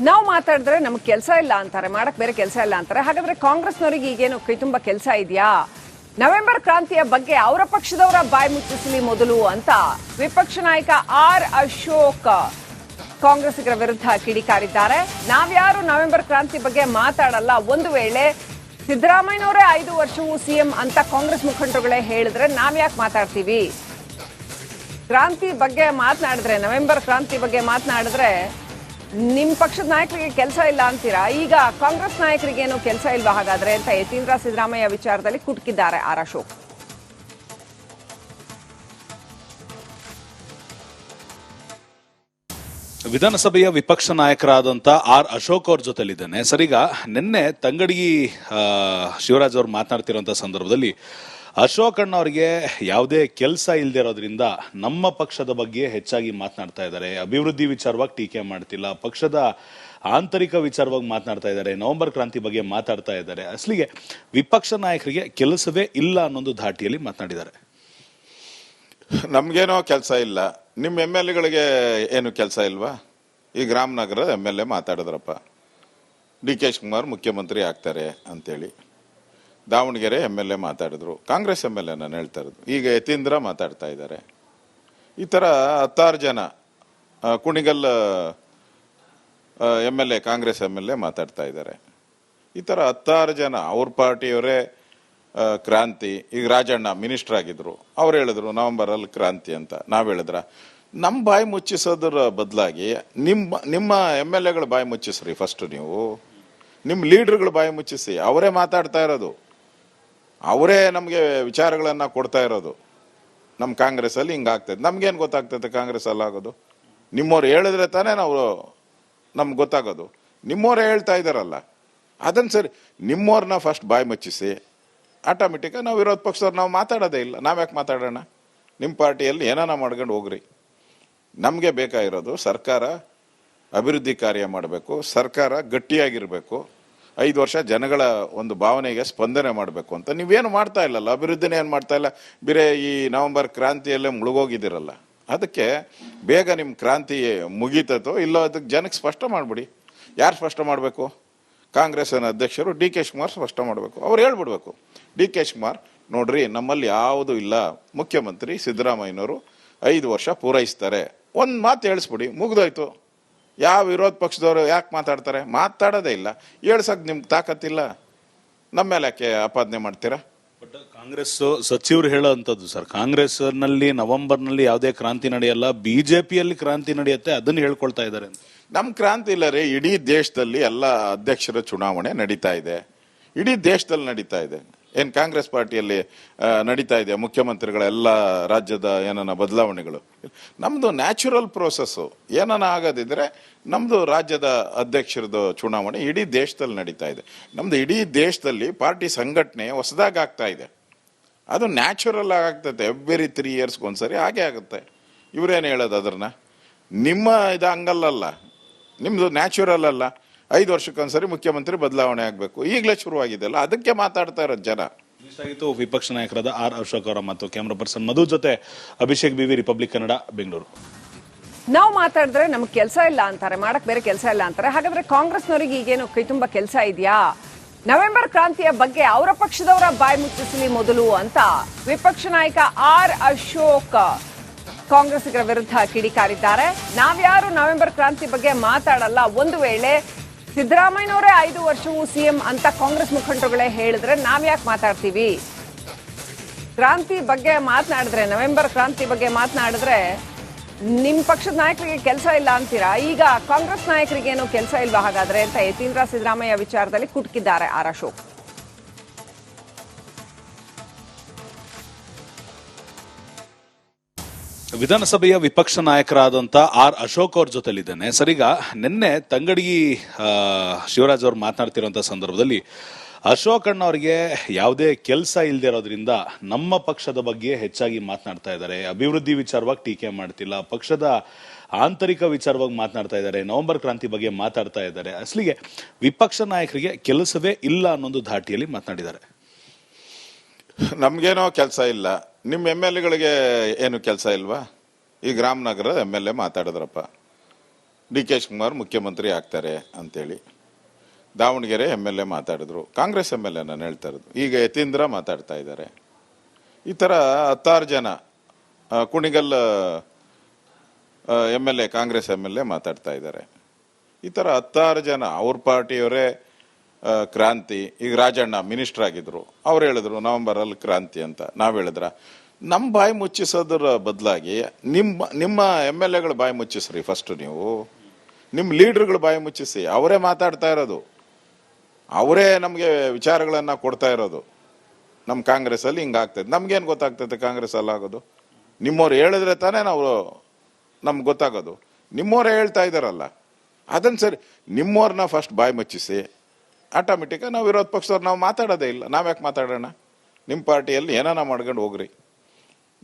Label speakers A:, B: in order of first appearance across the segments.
A: ನಾವು ಮಾತಾಡಿದ್ರೆ ನಮ್ಗೆ ಕೆಲಸ ಇಲ್ಲ ಅಂತಾರೆ, ಮಾಡಕ್ ಬೇರೆ ಕೆಲಸ ಇಲ್ಲ ಅಂತಾರೆ. ಹಾಗಾದ್ರೆ ಕಾಂಗ್ರೆಸ್ನವರಿಗೆ ಈಗೇನು ಕೈ ತುಂಬಾ ಕೆಲಸ ಇದೆಯಾ? ನವೆಂಬರ್ ಕ್ರಾಂತಿಯ ಬಗ್ಗೆ ಅವರ ಪಕ್ಷದವರ ಬಾಯಿ ಮುಚ್ಚಿಸಲಿ ಮೊದಲು ಅಂತ ವಿಪಕ್ಷ ನಾಯಕ ಆರ್ ಅಶೋಕ್ ಕಾಂಗ್ರೆಸ್ಸಿಗರ ವಿರುದ್ಧ ಕಿಡಿಕಾರಿದ್ದಾರೆ. ನಾವ್ಯಾರು ನವೆಂಬರ್ ಕ್ರಾಂತಿ ಬಗ್ಗೆ ಮಾತಾಡಲ್ಲ. ಒಂದು ವೇಳೆ ಸಿದ್ದರಾಮಯ್ಯನವರೇ ಐದು ವರ್ಷವೂ ಸಿಎಂ ಅಂತ ಕಾಂಗ್ರೆಸ್ ಮುಖಂಡರುಗಳೇ ಹೇಳಿದ್ರೆ ನಾವ್ಯಾಕೆ ಮಾತಾಡ್ತೀವಿ? ಕ್ರಾಂತಿ ಬಗ್ಗೆ ಮಾತನಾಡಿದ್ರೆ, ನವೆಂಬರ್ ಕ್ರಾಂತಿ ಬಗ್ಗೆ ಮಾತನಾಡಿದ್ರೆ ನಿಮ್ ಪಕ್ಷದ ನಾಯಕರಿಗೆ ಕೆಲಸ ಇಲ್ಲ ಅಂತೀರಾ? ಈಗ ಕಾಂಗ್ರೆಸ್ ನಾಯಕರಿಗೆ ಏನು ಕೆಲಸ ಇಲ್ವಾ ಹಾಗಾದ್ರೆ ಅಂತ ಯತೀಂದ್ರ ಸಿದ್ದರಾಮಯ್ಯ ವಿಚಾರದಲ್ಲಿ ಕುಟುಕಿದ್ದಾರೆ ಆರ್ ಅಶೋಕ್.
B: ವಿಧಾನಸಭೆಯ ವಿಪಕ್ಷ ನಾಯಕರಾದಂಥ ಆರ್ ಅಶೋಕ್ ಅವ್ರ ಜೊತೆಲಿದ್ದೇನೆ. ಸರಿಗ ನಿನ್ನೆ ತಂಗಡಿ ಶಿವರಾಜ್ ಅವರು ಮಾತನಾಡ್ತಿರೋಂಥ ಸಂದರ್ಭದಲ್ಲಿ ಅಶೋಕ್ ಅಣ್ಣ ಅವರಿಗೆ ಯಾವುದೇ ಕೆಲಸ ಇಲ್ಲದೆ ಇರೋದ್ರಿಂದ ನಮ್ಮ ಪಕ್ಷದ ಬಗ್ಗೆ ಹೆಚ್ಚಾಗಿ ಮಾತನಾಡ್ತಾ ಇದ್ದಾರೆ. ಅಭಿವೃದ್ಧಿ ವಿಚಾರವಾಗಿ ಟೀಕೆ ಮಾಡ್ತಿಲ್ಲ. ಪಕ್ಷದ ಆಂತರಿಕ ವಿಚಾರವಾಗಿ ಮಾತನಾಡ್ತಾ ಇದ್ದಾರೆ. ನವೆಂಬರ್ ಕ್ರಾಂತಿ ಬಗ್ಗೆ ಮಾತಾಡ್ತಾ ಇದ್ದಾರೆ. ಅಸಲಿಗೆ ವಿಪಕ್ಷ ನಾಯಕರಿಗೆ ಕೆಲಸವೇ ಇಲ್ಲ ಅನ್ನೊಂದು ಧಾಟಿಯಲ್ಲಿ ಮಾತನಾಡಿದ್ದಾರೆ.
C: ನಮಗೇನೋ ಕೆಲಸ ಇಲ್ಲ. ನಿಮ್ಮ ಎಂ ಎಲ್ ಎಗಳಿಗೆ ಏನು ಕೆಲಸ ಇಲ್ವಾ? ಈ ರಾಮನಗರದ ಎಂ ಎಲ್ ಎ ಮಾತಾಡಿದ್ರಪ್ಪ. ಡಿ ಕೆ ಶಿವಕುಮಾರ್ ಮುಖ್ಯಮಂತ್ರಿ ಆಗ್ತಾರೆ ಅಂತೇಳಿ. ದಾವಣಗೆರೆ ಎಂ ಎಲ್ ಎ ಮಾತಾಡಿದ್ರು, ಕಾಂಗ್ರೆಸ್ ಎಂ ಎಲ್ ಎ ನಾನು ಹೇಳ್ತಾ ಇರೋದು. ಈಗ ಯತೀಂದ್ರ ಮಾತಾಡ್ತಾ ಇದ್ದಾರೆ. ಈ ಥರ ಹತ್ತಾರು ಜನ Kunigal M L A, Congress M L A ಮಾತಾಡ್ತಾ ಇದ್ದಾರೆ. ಈ ಥರ ಹತ್ತಾರು ಜನ, ಅವ್ರ ಪಾರ್ಟಿಯವರೇ ಕ್ರಾಂತಿ ಈಗ ರಾಜಣ್ಣ ಮಿನಿಸ್ಟರ್ ಆಗಿದ್ರು. ಅವ್ರು ಹೇಳಿದ್ರು, ನವೆಂಬರಲ್ಲಿ ಕ್ರಾಂತಿ ಅಂತ. ನಾವು ಹೇಳಿದ್ರ ನಮ್ಮ ಬಾಯಿ ಮುಚ್ಚಿಸೋದ್ರ ಬದಲಾಗಿ ನಿಮ್ಮ ನಿಮ್ಮ ಎಂ ಎಲ್ ಎಗಳು ಬಾಯಿ ಮುಚ್ಚಿಸ್ರಿ ಫಸ್ಟ್ ನೀವು. ನಿಮ್ಮ ಲೀಡ್ರ್ಗಳು ಬಾಯಿ ಮುಚ್ಚಿಸಿ, ಅವರೇ ಮಾತಾಡ್ತಾ ಇರೋದು. ಅವರೇ ನಮಗೆ ವಿಚಾರಗಳನ್ನು ಕೊಡ್ತಾ ಇರೋದು. ನಮ್ಮ ಕಾಂಗ್ರೆಸ್ಸಲ್ಲಿ ಹಿಂಗಾಗ್ತದೆ ನಮಗೇನು ಗೊತ್ತಾಗ್ತದೆ ಕಾಂಗ್ರೆಸ್ಸಲ್ಲಿ ಆಗೋದು? ನಿಮ್ಮವ್ರು ಹೇಳಿದ್ರೆ ತಾನೇ ನಾವು ನಮ್ಗೆ ಗೊತ್ತಾಗೋದು. ನಿಮ್ಮವ್ರು ಹೇಳ್ತಾ ಇದ್ದಾರಲ್ಲ ಅದನ್ನು ಸರಿ ನಿಮ್ಮವ್ರನ್ನ ಫಸ್ಟ್ ಬಾಯಿ ಮುಚ್ಚಿಸಿ ಆಟೋಮೆಟಿಕ್ಕಾಗಿ ನಾವು ವಿರೋಧ ಪಕ್ಷದವ್ರು ನಾವು ಮಾತಾಡೋದೇ ಇಲ್ಲ. ನಾವು ಯಾಕೆ ಮಾತಾಡೋಣ? ನಿಮ್ಮ ಪಾರ್ಟಿಯಲ್ಲಿ ಏನಾನ ಮಾಡ್ಕೊಂಡು ಹೋಗ್ರಿ. ನಮಗೆ ಬೇಕಾಗಿರೋದು ಸರ್ಕಾರ ಅಭಿವೃದ್ಧಿ ಕಾರ್ಯ ಮಾಡಬೇಕು, ಸರ್ಕಾರ ಗಟ್ಟಿಯಾಗಿರಬೇಕು. ಐದು ವರ್ಷ ಜನಗಳ ಒಂದು ಭಾವನೆಗೆ ಸ್ಪಂದನೆ ಮಾಡಬೇಕು ಅಂತ. ನೀವೇನು ಮಾಡ್ತಾ ಇಲ್ಲಲ್ಲ? ಅಭಿವೃದ್ಧಿನೇ ಏನು ಮಾಡ್ತಾ ಇಲ್ಲ? ಬೇರೆ ಈ ನವೆಂಬರ್ ಕ್ರಾಂತಿಯಲ್ಲೇ ಮುಳುಗೋಗಿದ್ದೀರಲ್ಲ. ಅದಕ್ಕೆ ಬೇಗ ನಿಮ್ಮ ಕ್ರಾಂತಿ ಮುಗೀತತೋ ಇಲ್ಲೋ ಅದಕ್ಕೆ ಜನಕ್ಕೆ ಸ್ಪಷ್ಟ ಮಾಡಿಬಿಡಿ. ಯಾರು ಸ್ಪಷ್ಟ ಮಾಡಬೇಕು? ಕಾಂಗ್ರೆಸ್ಸಿನ ಅಧ್ಯಕ್ಷರು ಡಿ ಕೆ ಶಿವಕುಮಾರ್ ಸ್ಪಷ್ಟ ಮಾಡಬೇಕು. ಅವ್ರು ಹೇಳ್ಬಿಡ್ಬೇಕು. ಡಿ ಕೆ ಶಿವಕುಮಾರ್, ನೋಡ್ರಿ, ನಮ್ಮಲ್ಲಿ ಯಾವುದೂ ಇಲ್ಲ. ಮುಖ್ಯಮಂತ್ರಿ ಸಿದ್ದರಾಮಯ್ಯನವರು ಐದು ವರ್ಷ ಪೂರೈಸ್ತಾರೆ. ಒಂದು ಮಾತು ಹೇಳಿಸ್ಬಿಡಿ. ಮುಗ್ದೋಯ್ತು. ಯಾವ ವಿರೋಧ ಪಕ್ಷದವರು ಯಾಕೆ ಮಾತಾಡ್ತಾರೆ? ಮಾತಾಡೋದೇ ಇಲ್ಲ. ಹೇಳ್ಸಕ್ ನಿಮ್ಗೆ ತಾಕತ್ತಿಲ್ಲ. ನಮ್ಮ ಮೇಲೆ ಯಾಕೆ ಆಪಾದನೆ ಮಾಡ್ತೀರಾ?
B: ಬಟ್ ಕಾಂಗ್ರೆಸ್ ಸಚಿವರು ಹೇಳೋಂಥದ್ದು ಸರ್ ಕಾಂಗ್ರೆಸ್ನಲ್ಲಿ ನವೆಂಬರ್ನಲ್ಲಿ ನವೆಂಬರ್ ಯಾವುದೇ ಕ್ರಾಂತಿ ನಡೆಯಲ್ಲ ಬಿಜೆಪಿಯಲ್ಲಿ ಕ್ರಾಂತಿ ನಡೆಯುತ್ತೆ ಅದನ್ನು ಹೇಳ್ಕೊಳ್ತಾ ಇದ್ದಾರೆ
C: ನಮ್ಮ ಕ್ರಾಂತಿ ಇಲ್ಲ ರೀ. ಇಡೀ ದೇಶದಲ್ಲಿ ಎಲ್ಲ ಅಧ್ಯಕ್ಷರ ಚುನಾವಣೆ ನಡೀತಾ ಇದೆ. ಇಡೀ ದೇಶದಲ್ಲಿ ನಡೀತಾ ಇದೆ. ಏನ್ ಕಾಂಗ್ರೆಸ್ ಪಾರ್ಟಿಯಲ್ಲಿ ನಡೀತಾ ಇದೆ ಮುಖ್ಯಮಂತ್ರಿಗಳ ಎಲ್ಲ ರಾಜ್ಯದ ಏನನ ಬದಲಾವಣೆಗಳು? ನಮ್ದು ನ್ಯಾಚುರಲ್ ಪ್ರೋಸೆಸ್ಸು. ಏನನ್ನ ಆಗೋದಿದ್ರೆ ನಮ್ದು ರಾಜ್ಯದ ಅಧ್ಯಕ್ಷರದ್ದು ಚುನಾವಣೆ ಇಡೀ ದೇಶದಲ್ಲಿ ನಡೀತಾ ಇದೆ. ನಮ್ದು ಇಡೀ ದೇಶದಲ್ಲಿ ಪಾರ್ಟಿ ಸಂಘಟನೆ ಹೊಸದಾಗಿ ಆಗ್ತಾ ಇದೆ. ಅದು ನ್ಯಾಚುರಲ್ ಆಗ್ತದೆ ಎವ್ರಿ ತ್ರೀ ಇಯರ್ಸ್ಗೆ ಒಂದ್ಸರಿ ಹಾಗೆ ಆಗುತ್ತೆ. ಇವರೇನು ಹೇಳೋದು ಅದನ್ನು ನಿಮ್ಮ ಇದು ಹಂಗಲ್ಲಲ್ಲ. ನಿಮ್ಮದು ನ್ಯಾಚುರಲ್ ಅಲ್ಲ. ಐದು ವರ್ಷಕ್ಕೊಂದ್ಸರಿ ಮುಖ್ಯಮಂತ್ರಿ ಬದಲಾವಣೆ ಆಗಬೇಕು. ಈಗಲೇ ಶುರುವಾಗಿದೆಯಲ್ಲ ಅದಕ್ಕೆ ಮಾತಾಡ್ತಾ ಇರೋದು ಜನ.
B: ಇಷ್ಟಾಗಿತ್ತು ವಿಪಕ್ಷ ನಾಯಕರಾದ ಆರ್ ಅಶೋಕ್ ಅವರ ಮತ್ತು ಕ್ಯಾಮ್ರಾ ಪರ್ಸನ್ ಮಧು ಜೊತೆ ಅಭಿಷೇಕ್ ಬಿವಿ ರಿಪಬ್ಲಿಕ್ ಕನ್ನಡ ಬೆಂಗಳೂರು
A: ನಾವು ಮಾತಾಡಿದ್ರೆ ನಮ್ಗೆ ಕೆಲಸ ಇಲ್ಲ ಅಂತಾರೆ. ಮಾಡಕ್ ಬೇರೆ ಕೆಲಸ ಇಲ್ಲ ಅಂತಾರೆ. ಹಾಗಾದ್ರೆ ಕಾಂಗ್ರೆಸ್ನವರಿಗೆ ಈಗೇನು ಕೈ ತುಂಬಾ ಕೆಲಸ ಇದೆಯಾ? ನವೆಂಬರ್ ಕ್ರಾಂತಿಯ ಬಗ್ಗೆ ಅವರ ಪಕ್ಷದವರ ಬಾಯಿ ಮುಚ್ಚಿಸಲಿ ಮೊದಲು ಅಂತ ವಿಪಕ್ಷ ನಾಯಕ ಆರ್ ಅಶೋಕ್ ಕಾಂಗ್ರೆಸ್ಸಿಗರ ವಿರುದ್ಧ ಕಿಡಿಕಾರಿದ್ದಾರೆ. ನಾವ್ಯಾರು ನವೆಂಬರ್ ಕ್ರಾಂತಿ ಬಗ್ಗೆ ಮಾತಾಡಲ್ಲ. ಒಂದು ವೇಳೆ ಸಿದ್ದರಾಮಯ್ಯನವರೇ ಐದು ವರ್ಷವೂ ಸಿಎಂ ಅಂತ ಕಾಂಗ್ರೆಸ್ ಮುಖಂಡರುಗಳೇ ಹೇಳಿದ್ರೆ ನಾವ್ಯಾಕೆ ಮಾತಾಡ್ತೀವಿ? ಕ್ರಾಂತಿ ಬಗ್ಗೆ ಮಾತನಾಡಿದ್ರೆ, ನವೆಂಬರ್ ಕ್ರಾಂತಿ ಬಗ್ಗೆ ಮಾತನಾಡಿದ್ರೆ ನಿಮ್ಮ ಪಕ್ಷದ ನಾಯಕರಿಗೆ ಕೆಲಸ ಇಲ್ಲ ಅಂತೀರಾ? ಈಗ ಕಾಂಗ್ರೆಸ್ ನಾಯಕರಿಗೇನು ಕೆಲಸ ಇಲ್ವಾ ಹಾಗಾದ್ರೆ ಅಂತ ಯತೀಂದ್ರ ಸಿದ್ದರಾಮಯ್ಯ ವಿಚಾರದಲ್ಲಿ ಕುಟುಕಿದ್ದಾರೆ ಆರ್ ಅಶೋಕ್.
B: ವಿಧಾನಸಭೆಯ ವಿಪಕ್ಷ ನಾಯಕರಾದಂಥ ಆರ್ ಅಶೋಕ್ ಅವ್ರ ಜೊತೆಲಿದ್ದೇನೆ. ಸರಿಗ, ನಿನ್ನೆ ತಂಗಡಗಿ ಶಿವರಾಜ್ ಅವ್ರು ಮಾತನಾಡ್ತಿರೋಂಥ ಸಂದರ್ಭದಲ್ಲಿ ಅಶೋಕ್ ಅಣ್ಣ ಅವರಿಗೆ ಯಾವುದೇ ಕೆಲಸ ಇಲ್ಲದೆ ಇರೋದ್ರಿಂದ ನಮ್ಮ ಪಕ್ಷದ ಬಗ್ಗೆ ಹೆಚ್ಚಾಗಿ ಮಾತನಾಡ್ತಾ ಇದ್ದಾರೆ. ಅಭಿವೃದ್ಧಿ ವಿಚಾರವಾಗಿ ಟೀಕೆ ಮಾಡ್ತಿಲ್ಲ. ಪಕ್ಷದ ಆಂತರಿಕ ವಿಚಾರವಾಗಿ ಮಾತನಾಡ್ತಾ ಇದ್ದಾರೆ. ನವೆಂಬರ್ ಕ್ರಾಂತಿ ಬಗ್ಗೆ ಮಾತಾಡ್ತಾ ಇದ್ದಾರೆ. ಅಸಲಿಗೆ ವಿಪಕ್ಷ ನಾಯಕರಿಗೆ ಕೆಲಸವೇ ಇಲ್ಲ ಅನ್ನೊಂದು ಧಾಟಿಯಲ್ಲಿ ಮಾತನಾಡಿದ್ದಾರೆ.
C: ನಮಗೇನೋ ಕೆಲಸ ಇಲ್ಲ. ನಿಮ್ಮ ಎಂ ಎಲ್ ಎಗಳಿಗೆ ಏನು ಕೆಲಸ ಇಲ್ವಾ? ಈಗ ರಾಮನಗರದ ಎಂ ಎಲ್ ಎ ಮಾತಾಡಿದ್ರಪ್ಪ. ಡಿ ಕೆ ಕುಮಾರ್ ಮುಖ್ಯಮಂತ್ರಿ ಆಗ್ತಾರೆ ಅಂತೇಳಿ ದಾವಣಗೆರೆ ಎಂ ಎಲ್ ಎ ಮಾತಾಡಿದ್ರು. ಕಾಂಗ್ರೆಸ್ ಎಂ ಎಲ್ ಎ ನಾನು ಹೇಳ್ತಾ ಇರೋದು. ಈಗ ಯತೀಂದ್ರ ಮಾತಾಡ್ತಾ ಇದ್ದಾರೆ. ಈ ಥರ ಹತ್ತಾರು ಜನ Kunigal M L A, Congress M L A ಮಾತಾಡ್ತಾ ಇದ್ದಾರೆ. ಈ ಥರ ಹತ್ತಾರು ಜನ, ಅವ್ರ ಪಾರ್ಟಿಯವರೇ ಕ್ರಾಂತಿ, ಈಗ ರಾಜಣ್ಣ ಮಿನಿಸ್ಟರ್ ಆಗಿದ್ರು. ಅವ್ರು ಹೇಳಿದ್ರು, ನವೆಂಬರಲ್ಲಿ ಕ್ರಾಂತಿ ಅಂತ. ನಾವು ಹೇಳಿದ್ರ ನಮ್ಮ ಬಾಯಿ ಮುಚ್ಚಿಸೋದ್ರ ಬದಲಾಗಿ ನಿಮ್ಮ ನಿಮ್ಮ ಎಂ ಎಲ್ ಎಗಳು ಬಾಯಿ ಮುಚ್ಚಿಸ್ರಿ ಫಸ್ಟ್ ನೀವು. ನಿಮ್ಮ ಲೀಡರ್ಗಳ ಬಾಯಿ ಮುಚ್ಚಿಸಿ. ಅವರೇ ಮಾತಾಡ್ತಾ ಇರೋದು. ಅವರೇ ನಮಗೆ ವಿಚಾರಗಳನ್ನ ಕೊಡ್ತಾ ಇರೋದು. ನಮ್ಮ ಕಾಂಗ್ರೆಸ್ಸಲ್ಲಿ ಹಿಂಗಾಗ್ತದೆ ನಮ್ಗೇನು ಗೊತ್ತಾಗ್ತದೆ ಕಾಂಗ್ರೆಸ್ ಅಲ್ಲಿ ಆಗೋದು? ನಿಮ್ಮವ್ರು ಹೇಳಿದ್ರೆ ತಾನೇ ನಾವು ನಮ್ಗೆ ಗೊತ್ತಾಗೋದು. ನಿಮ್ಮವರೇ ಹೇಳ್ತಾ ಇದ್ದಾರಲ್ಲ ಅದನ್ನ ಸರಿ ನಿಮ್ಮವ್ರನ್ನ ಫಸ್ಟ್ ಬಾಯಿ ಮುಚ್ಚಿಸಿ. ಆಟೋಮೆಟಿಕ್ ನಾವು ವಿರೋಧ ಪಕ್ಷದವ್ರು ನಾವು ಮಾತಾಡೋದೇ ಇಲ್ಲ. ನಾವ್ಯಾಕೆ ಮಾತಾಡೋಣ? ನಿಮ್ಮ ಪಾರ್ಟಿಯಲ್ಲಿ ಏನಾನ ಮಾಡ್ಕೊಂಡು ಹೋಗ್ರಿ.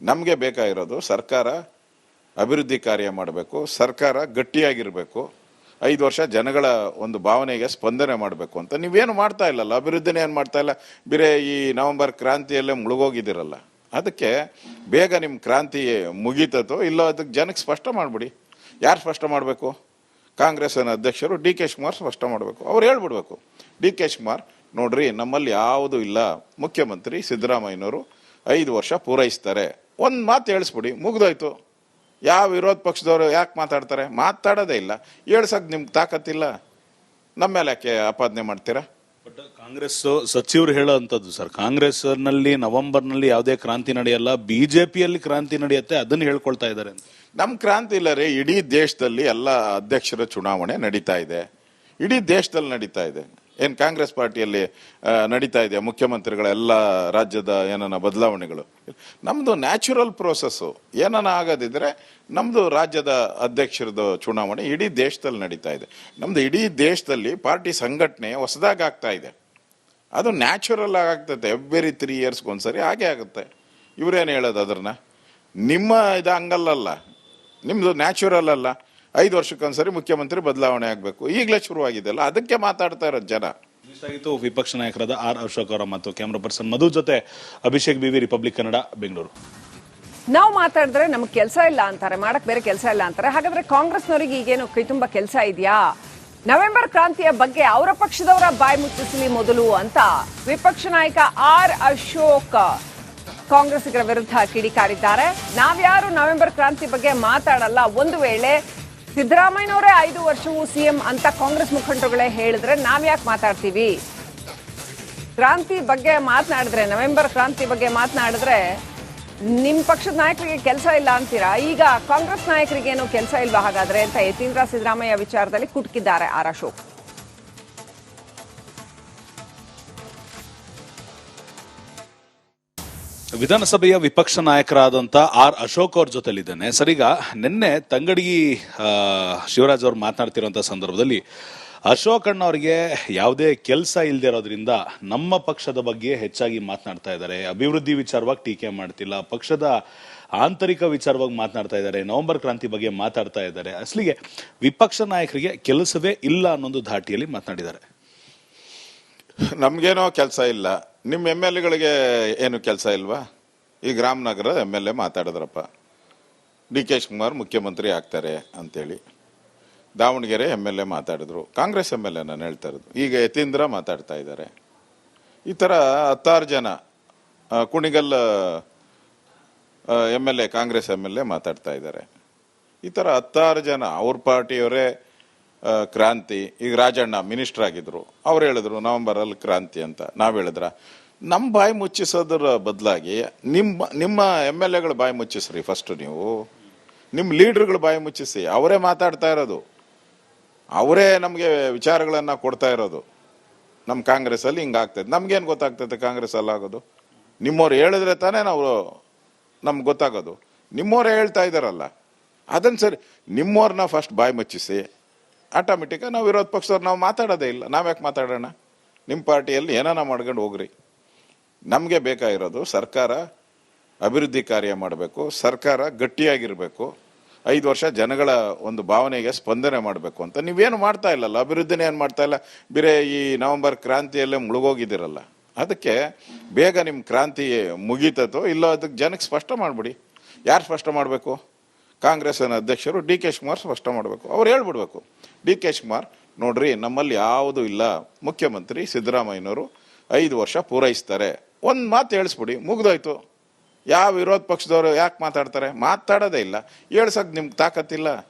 C: ನಮಗೆ ಬೇಕಾಗಿರೋದು ಸರ್ಕಾರ ಅಭಿವೃದ್ಧಿ ಕಾರ್ಯ ಮಾಡಬೇಕು, ಸರ್ಕಾರ ಗಟ್ಟಿಯಾಗಿರಬೇಕು, ಐದು ವರ್ಷ ಜನಗಳ ಒಂದು ಭಾವನೆಗೆ ಸ್ಪಂದನೆ ಮಾಡಬೇಕು ಅಂತ ನೀವೇನು ಮಾಡ್ತಾ ಇಲ್ಲಲ್ಲ? ಅಭಿವೃದ್ಧಿನೇ ಏನು ಮಾಡ್ತಾ ಇಲ್ಲ? ಬೇರೆ ಈ ನವೆಂಬರ್ ಕ್ರಾಂತಿಯಲ್ಲೇ ಮುಳುಗೋಗಿದ್ದೀರಲ್ಲ. ಅದಕ್ಕೆ ಬೇಗ ನಿಮ್ಮ ಕ್ರಾಂತಿ ಮುಗೀತದೋ ಇಲ್ಲೋ ಅದಕ್ಕೆ ಜನಕ್ಕೆ ಸ್ಪಷ್ಟ ಮಾಡಿಬಿಡಿ. ಯಾರು ಸ್ಪಷ್ಟ ಮಾಡಬೇಕು? ಕಾಂಗ್ರೆಸ್ಸಿನ ಅಧ್ಯಕ್ಷರು ಡಿ ಕೆ ಶಿವಕುಮಾರ್ ಸ್ಪಷ್ಟ ಮಾಡಬೇಕು. ಅವ್ರು ಹೇಳ್ಬಿಡ್ಬೇಕು. ಡಿ ಕೆ ಶಿವಕುಮಾರ್, ನೋಡ್ರಿ, ನಮ್ಮಲ್ಲಿ ಯಾವುದೂ ಇಲ್ಲ. ಮುಖ್ಯಮಂತ್ರಿ ಸಿದ್ದರಾಮಯ್ಯನವರು ಐದು ವರ್ಷ ಪೂರೈಸ್ತಾರೆ. ಒಂದು ಮಾತು ಹೇಳಿಸ್ಬಿಡಿ, ಮುಗ್ದೋಯ್ತು. ಯಾವ ವಿರೋಧ ಪಕ್ಷದವರು ಯಾಕೆ ಮಾತಾಡ್ತಾರೆ? ಮಾತಾಡೋದೇ ಇಲ್ಲ. ಹೇಳ್ಸಕ್ ನಿಮ್ಗೆ ತಾಕತ್ತಿಲ್ಲ. ನಮ್ಮ ಮೇಲೆ ಯಾಕೆ ಆಪಾದನೆ ಮಾಡ್ತೀರಾ?
B: ಬಟ್ ಕಾಂಗ್ರೆಸ್ ಸಚಿವರು ಹೇಳೋಂಥದ್ದು ಸರ್ ಕಾಂಗ್ರೆಸ್ನಲ್ಲಿ ನವೆಂಬರ್ನಲ್ಲಿ ಯಾವುದೇ ಕ್ರಾಂತಿ ನಡೆಯಲ್ಲ. ಬಿಜೆಪಿಯಲ್ಲಿ ಕ್ರಾಂತಿ ನಡೆಯುತ್ತೆ, ಅದನ್ನು ಹೇಳ್ಕೊಳ್ತಾ ಇದ್ದಾರೆ ಅಂತ.
C: ನಮ್ಮ ಕ್ರಾಂತಿ ಇಲ್ಲ ರೀ. ಇಡೀ ದೇಶದಲ್ಲಿ ಎಲ್ಲ ಅಧ್ಯಕ್ಷರ ಚುನಾವಣೆ ನಡೀತಾ ಇದೆ. ಇಡೀ ದೇಶದಲ್ಲಿ ನಡೀತಾ ಇದೆ. ಏನ್ ಕಾಂಗ್ರೆಸ್ ಪಾರ್ಟಿಯಲ್ಲಿ ನಡೀತಾ ಇದೆ, ಮುಖ್ಯಮಂತ್ರಿಗಳ ಎಲ್ಲ ರಾಜ್ಯದ ಏನನ್ನ ಬದಲಾವಣೆಗಳು? ನಮ್ಮದು ನ್ಯಾಚುರಲ್ ಪ್ರೋಸೆಸ್ಸು. ಏನನ್ನ ಆಗೋದಿದ್ರೆ ನಮ್ಮದು ರಾಜ್ಯದ ಅಧ್ಯಕ್ಷರದ್ದು ಚುನಾವಣೆ ಇಡೀ ದೇಶದಲ್ಲಿ ನಡೀತಾ ಇದೆ. ನಮ್ದು ಇಡೀ ದೇಶದಲ್ಲಿ ಪಾರ್ಟಿ ಸಂಘಟನೆ ಹೊಸದಾಗಿ ಆಗ್ತಾ ಇದೆ. ಅದು ನ್ಯಾಚುರಲ್ ಆಗ್ತದೆ ಎವ್ರಿ ತ್ರೀ ಇಯರ್ಸ್ಗೆ ಒಂದ್ಸರಿ ಹಾಗೆ ಆಗುತ್ತೆ. ಇವರೇನು ಹೇಳೋದು ಅದ್ರನ್ನ? ನಿಮ್ಮ ಇದು ಹಂಗಲ್ಲಲ್ಲ. ನಿಮ್ಮದು ನ್ಯಾಚುರಲ್ ಅಲ್ಲ. ಐದು ವರ್ಷಕ್ಕೊಂದ್ಸರಿ ಮುಖ್ಯಮಂತ್ರಿ ಬದಲಾವಣೆ ಆಗಬೇಕು. ಈಗಲೇ ಶುರುವಾಗಿದೆಯಲ್ಲ ಅದಕ್ಕೆ ಮಾತಾಡ್ತಾ ಇರೋದು ಜನ.
B: ಇಷ್ಟಾಗಿತ್ತು ವಿಪಕ್ಷ ನಾಯಕರಾದ ಆರ್ ಅಶೋಕ್ ಅವರ ಮತ್ತು ಕ್ಯಾಮ್ರಾ ಪರ್ಸನ್ ಮಧು ಜೊತೆ ಅಭಿಷೇಕ್ ಬಿವಿ ರಿಪಬ್ಲಿಕ್ ಕನ್ನಡ ಬೆಂಗಳೂರು.
A: ನಾವು ಮಾತಾಡಿದ್ರೆ ನಮ್ಗೆ ಕೆಲಸ ಇಲ್ಲ ಅಂತಾರೆ ಮಾಡಕ್ ಬೇರೆ ಕೆಲಸ ಇಲ್ಲ ಅಂತಾರೆ. ಹಾಗಾದ್ರೆ ಕಾಂಗ್ರೆಸ್ನವರಿಗೆ ಈಗೇನು ಕೈ ತುಂಬಾ ಕೆಲಸ ಇದೆಯಾ? ನವೆಂಬರ್ ಕ್ರಾಂತಿಯ ಬಗ್ಗೆ ಅವರ ಪಕ್ಷದವರ ಬಾಯಿ ಮುಚ್ಚಿಸಲಿ ಮೊದಲು ಅಂತ ವಿಪಕ್ಷ ನಾಯಕ ಆರ್ ಅಶೋಕ್ ಕಾಂಗ್ರೆಸ್ಸಿಗರ ವಿರುದ್ಧ ಕಿಡಿಕಾರಿದ್ದಾರೆ. ನಾವ್ಯಾರು ನವೆಂಬರ್ ಕ್ರಾಂತಿ ಬಗ್ಗೆ ಮಾತಾಡಲ್ಲ ಒಂದು ವೇಳೆ ಸಿದ್ದರಾಮಯ್ಯನವರೇ ಐದು ವರ್ಷವೂ ಸಿಎಂ ಅಂತ ಕಾಂಗ್ರೆಸ್ ಮುಖಂಡರುಗಳೇ ಹೇಳಿದ್ರೆ ನಾವ್ಯಾಕೆ ಮಾತಾಡ್ತೀವಿ? ಕ್ರಾಂತಿ ಬಗ್ಗೆ ಮಾತನಾಡಿದ್ರೆ, ನವೆಂಬರ್ ಕ್ರಾಂತಿ ಬಗ್ಗೆ ಮಾತನಾಡಿದ್ರೆ ನಿಮ್ಮ ಪಕ್ಷದ ನಾಯಕರಿಗೆ ಕೆಲಸ ಇಲ್ಲ ಅಂತೀರಾ? ಈಗ ಕಾಂಗ್ರೆಸ್ ನಾಯಕರಿಗೇನು ಕೆಲಸ ಇಲ್ವಾ ಹಾಗಾದ್ರೆ ಅಂತ ಯತೀಂದ್ರ ಸಿದ್ದರಾಮಯ್ಯ ವಿಚಾರದಲ್ಲಿ ಕುಟುಕಿದ್ದಾರೆ ಆರ್ ಅಶೋಕ್.
B: ವಿಧಾನಸಭೆಯ ವಿಪಕ್ಷ ನಾಯಕರಾದಂತ ಆರ್ ಅಶೋಕ್ ಅವ್ರ ಜೊತೆಲಿದ್ದೇನೆ. ಸರಿಗ, ನಿನ್ನೆ ತಂಗಡಗಿ ಶಿವರಾಜ್ ಅವ್ರು ಮಾತನಾಡ್ತಿರೋಂಥ ಸಂದರ್ಭದಲ್ಲಿ ಅಶೋಕ್ ಅಣ್ಣ ಅವರಿಗೆ ಯಾವುದೇ ಕೆಲಸ ಇಲ್ಲದೆ ಇರೋದ್ರಿಂದ ನಮ್ಮ ಪಕ್ಷದ ಬಗ್ಗೆ ಹೆಚ್ಚಾಗಿ ಮಾತನಾಡ್ತಾ ಇದ್ದಾರೆ. ಅಭಿವೃದ್ಧಿ ವಿಚಾರವಾಗಿ ಟೀಕೆ ಮಾಡ್ತಿಲ್ಲ, ಪಕ್ಷದ ಆಂತರಿಕ ವಿಚಾರವಾಗಿ ಮಾತನಾಡ್ತಾ ಇದ್ದಾರೆ, ನವೆಂಬರ್ ಕ್ರಾಂತಿ ಬಗ್ಗೆ ಮಾತಾಡ್ತಾ ಇದ್ದಾರೆ. ಅಸಲಿಗೆ ವಿಪಕ್ಷ ನಾಯಕರಿಗೆ ಕೆಲಸವೇ ಇಲ್ಲ ಅನ್ನೊಂದು ಧಾಟಿಯಲ್ಲಿ ಮಾತನಾಡಿದ್ದಾರೆ.
C: ನಮ್ಗೇನೋ ಕೆಲಸ ಇಲ್ಲ. ನಿಮ್ಮ ಎಂ ಎಲ್ ಎಗಳಿಗೆ ಏನು ಕೆಲಸ ಇಲ್ವಾ? ಈ ರಾಮನಗರದ ಎಂ ಎಲ್ ಎ ಮಾತಾಡಿದ್ರಪ್ಪ. ಡಿ ಕೆ ಶಿವಕುಮಾರ್ ಮುಖ್ಯಮಂತ್ರಿ ಆಗ್ತಾರೆ ಅಂತೇಳಿ ದಾವಣಗೆರೆ ಎಂ ಎಲ್ ಎ ಮಾತಾಡಿದ್ರು. ಕಾಂಗ್ರೆಸ್ ಎಂ ಎಲ್ ಎ ನಾನು ಹೇಳ್ತಾ ಇರೋದು. ಈಗ ಯತೀಂದ್ರ ಮಾತಾಡ್ತಾ ಇದ್ದಾರೆ. ಈ ಥರ ಹತ್ತಾರು ಜನ Kunigal M L A, Congress M L A ಮಾತಾಡ್ತಾ ಇದ್ದಾರೆ. ಈ ಥರ ಹತ್ತಾರು ಜನ, ಅವ್ರ ಪಾರ್ಟಿಯವರೇ ಕ್ರಾಂತಿ. ಈಗ ರಾಜಣ್ಣ ಮಿನಿಸ್ಟರ್ ಆಗಿದ್ರು. ಅವ್ರು ಹೇಳಿದ್ರು, ನವೆಂಬರಲ್ಲಿ ಕ್ರಾಂತಿ ಅಂತ. ನಾವು ಹೇಳಿದ್ರ ನಮ್ಮ ಬಾಯಿ ಮುಚ್ಚಿಸೋದ್ರ ಬದಲಾಗಿ ನಿಮ್ಮ ನಿಮ್ಮ ಎಂ ಎಲ್ ಎಗಳು ಬಾಯಿ ಮುಚ್ಚಿಸ್ರಿ ಫಸ್ಟ್ ನೀವು. ನಿಮ್ಮ ಲೀಡ್ರ್ಗಳು ಬಾಯಿ ಮುಚ್ಚಿಸಿ, ಅವರೇ ಮಾತಾಡ್ತಾ ಇರೋದು. ಅವರೇ ನಮಗೆ ವಿಚಾರಗಳನ್ನು ಕೊಡ್ತಾ ಇರೋದು. ನಮ್ಮ ಕಾಂಗ್ರೆಸ್ಸಲ್ಲಿ ಹಿಂಗಾಗ್ತದೆ ನಮ್ಗೇನು ಗೊತ್ತಾಗ್ತದೆ ಕಾಂಗ್ರೆಸ್ ಅಲ್ಲಿ ಆಗೋದು ನಿಮ್ಮವ್ರು ಹೇಳಿದ್ರೆ ತಾನೇ ನಾವು ನಮ್ಗೆ ಗೊತ್ತಾಗೋದು. ನಿಮ್ಮವರೇ ಹೇಳ್ತಾ ಇದ್ದಾರಲ್ಲ ಅದನ್ನು ಸರಿ ನಿಮ್ಮವ್ರನ್ನ ಫಸ್ಟ್ ಬಾಯಿ ಮುಚ್ಚಿಸಿ ಆಟೋಮೆಟಿಕ್ ನಾವು ವಿರೋಧ ಪಕ್ಷದವ್ರು, ನಾವು ಮಾತಾಡೋದೇ ಇಲ್ಲ. ನಾವು ಯಾಕೆ ಮಾತಾಡೋಣ? ನಿಮ್ಮ ಪಾರ್ಟಿಯಲ್ಲಿ ಏನಾನ ಮಾಡ್ಕೊಂಡು ಹೋಗ್ರಿ. ನಮಗೆ ಬೇಕಾಗಿರೋದು ಸರ್ಕಾರ ಅಭಿವೃದ್ಧಿ ಕಾರ್ಯ ಮಾಡಬೇಕು, ಸರ್ಕಾರ ಗಟ್ಟಿಯಾಗಿರಬೇಕು, ಐದು ವರ್ಷ ಜನಗಳ ಒಂದು ಭಾವನೆಗೆ ಸ್ಪಂದನೆ ಮಾಡಬೇಕು ಅಂತ. ನೀವೇನು ಮಾಡ್ತಾ ಇಲ್ಲಲ್ಲ? ಅಭಿವೃದ್ಧಿನೇ ಏನು ಮಾಡ್ತಾ ಇಲ್ಲ? ಬೇರೆ ಈ ನವೆಂಬರ್ ಕ್ರಾಂತಿಯಲ್ಲೇ ಮುಳುಗೋಗಿದ್ದೀರಲ್ಲ. ಅದಕ್ಕೆ ಬೇಗ ನಿಮ್ಮ ಕ್ರಾಂತಿ ಮುಗೀತೋ ಇಲ್ಲ ಅದಕ್ಕೆ ಜನಕ್ಕೆ ಸ್ಪಷ್ಟ ಮಾಡಿಬಿಡಿ. ಯಾರು ಸ್ಪಷ್ಟ ಮಾಡಬೇಕು? ಕಾಂಗ್ರೆಸ್ಸಿನ ಅಧ್ಯಕ್ಷರು ಡಿ ಕೆ ಶಿವಕುಮಾರ್ ಸ್ಪಷ್ಟ ಮಾಡಬೇಕು. ಅವ್ರು ಹೇಳ್ಬಿಡ್ಬೇಕು. ಡಿ ಕೆ ಶಿವಕುಮಾರ್, ನೋಡ್ರಿ, ನಮ್ಮಲ್ಲಿ ಯಾವುದೂ ಇಲ್ಲ. ಮುಖ್ಯಮಂತ್ರಿ ಸಿದ್ದರಾಮಯ್ಯನವರು ಐದು ವರ್ಷ ಪೂರೈಸ್ತಾರೆ. ಒಂದು ಮಾತು ಹೇಳಿಸ್ಬಿಡಿ, ಮುಗ್ದೋಯ್ತು. ಯಾವ ವಿರೋಧ ಪಕ್ಷದವರು ಯಾಕೆ ಮಾತಾಡ್ತಾರೆ? ಮಾತಾಡೋದೇ ಇಲ್ಲ. ಹೇಳ್ಸಕ್ ನಿಮ್ಗೆ ತಾಕತ್ತಿಲ್ಲ.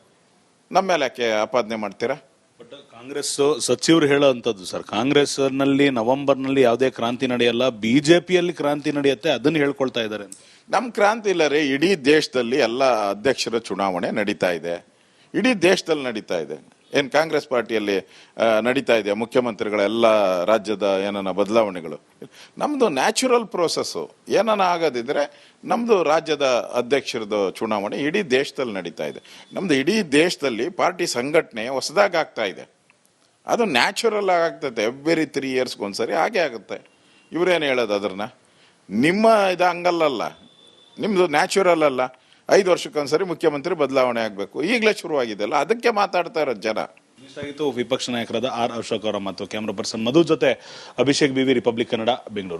C: ನಮ್ಮ ಮೇಲೆ ಯಾಕೆ ಆಪಾದನೆ ಮಾಡ್ತೀರಾ?
B: ಬಟ್ ಕಾಂಗ್ರೆಸ್ ಸಚಿವರು ಹೇಳೋಂಥದ್ದು ಸರ್ ಕಾಂಗ್ರೆಸ್ನಲ್ಲಿ ನವೆಂಬರ್ನಲ್ಲಿ ಯಾವುದೇ ಕ್ರಾಂತಿ ನಡೆಯಲ್ಲ. ಬಿಜೆಪಿಯಲ್ಲಿ ಕ್ರಾಂತಿ ನಡೆಯುತ್ತೆ, ಅದನ್ನ ಹೇಳ್ಕೊಳ್ತಾ ಇದ್ದಾರೆ.
C: ನಮ್ ಕ್ರಾಂತಿ ಇಲ್ಲ ರೀ. ಇಡೀ ದೇಶದಲ್ಲಿ ಎಲ್ಲ ಅಧ್ಯಕ್ಷರ ಚುನಾವಣೆ ನಡೀತಾ ಇದೆ. ಇಡೀ ದೇಶದಲ್ಲಿ ನಡೀತಾ ಇದೆ. ಏನು ಕಾಂಗ್ರೆಸ್ ಪಾರ್ಟಿಯಲ್ಲಿ ನಡೀತಾ ಇದೆ ಮುಖ್ಯಮಂತ್ರಿಗಳ ಎಲ್ಲ ರಾಜ್ಯದ ಏನನ್ನ ಬದಲಾವಣೆಗಳು? ನಮ್ಮದು ನ್ಯಾಚುರಲ್ ಪ್ರೋಸೆಸ್ಸು ಏನನ್ನ ಆಗೋದಿದ್ರೆ ನಮ್ಮದು ರಾಜ್ಯದ ಅಧ್ಯಕ್ಷರದ್ದು ಚುನಾವಣೆ ಇಡೀ ದೇಶದಲ್ಲಿ ನಡೀತಾ ಇದೆ. ನಮ್ಮದು ಇಡೀ ದೇಶದಲ್ಲಿ ಪಾರ್ಟಿ ಸಂಘಟನೆ ಹೊಸದಾಗಿ ಆಗ್ತಾ ಇದೆ. ಅದು ನ್ಯಾಚುರಲ್ ಆಗ್ತದೆ ಎವ್ರಿ ತ್ರೀ ಇಯರ್ಸ್ಗೆ ಒಂದ್ಸರಿ ಹಾಗೆ ಆಗುತ್ತೆ. ಇವರೇನು ಹೇಳೋದು ಅದ್ರನ್ನ? ನಿಮ್ಮ ಇದು ಹಂಗಲ್ಲಲ್ಲ. ನಿಮ್ಮದು ನ್ಯಾಚುರಲ್ ಅಲ್ಲ. ಐದು ವರ್ಷಕ್ಕೊಂದ್ಸರಿ ಮುಖ್ಯಮಂತ್ರಿ ಬದಲಾವಣೆ ಆಗಬೇಕು. ಈಗಲೇ ಶುರುವಾಗಿದೆಯಲ್ಲ, ಅದಕ್ಕೆ ಮಾತಾಡ್ತಾ ಇರೋದು ಜನ.
B: ಇಷ್ಟಾಗಿತ್ತು ವಿಪಕ್ಷ ನಾಯಕರಾದ ಆರ್ ಅಶೋಕ್ ಅವರ ಮತ್ತು ಕ್ಯಾಮ್ರಾ ಪರ್ಸನ್ ಮಧು ಜೊತೆ ಅಭಿಷೇಕ್ ಬಿವಿ ರಿಪಬ್ಲಿಕ್ ಕನ್ನಡ, ಬೆಂಗಳೂರು.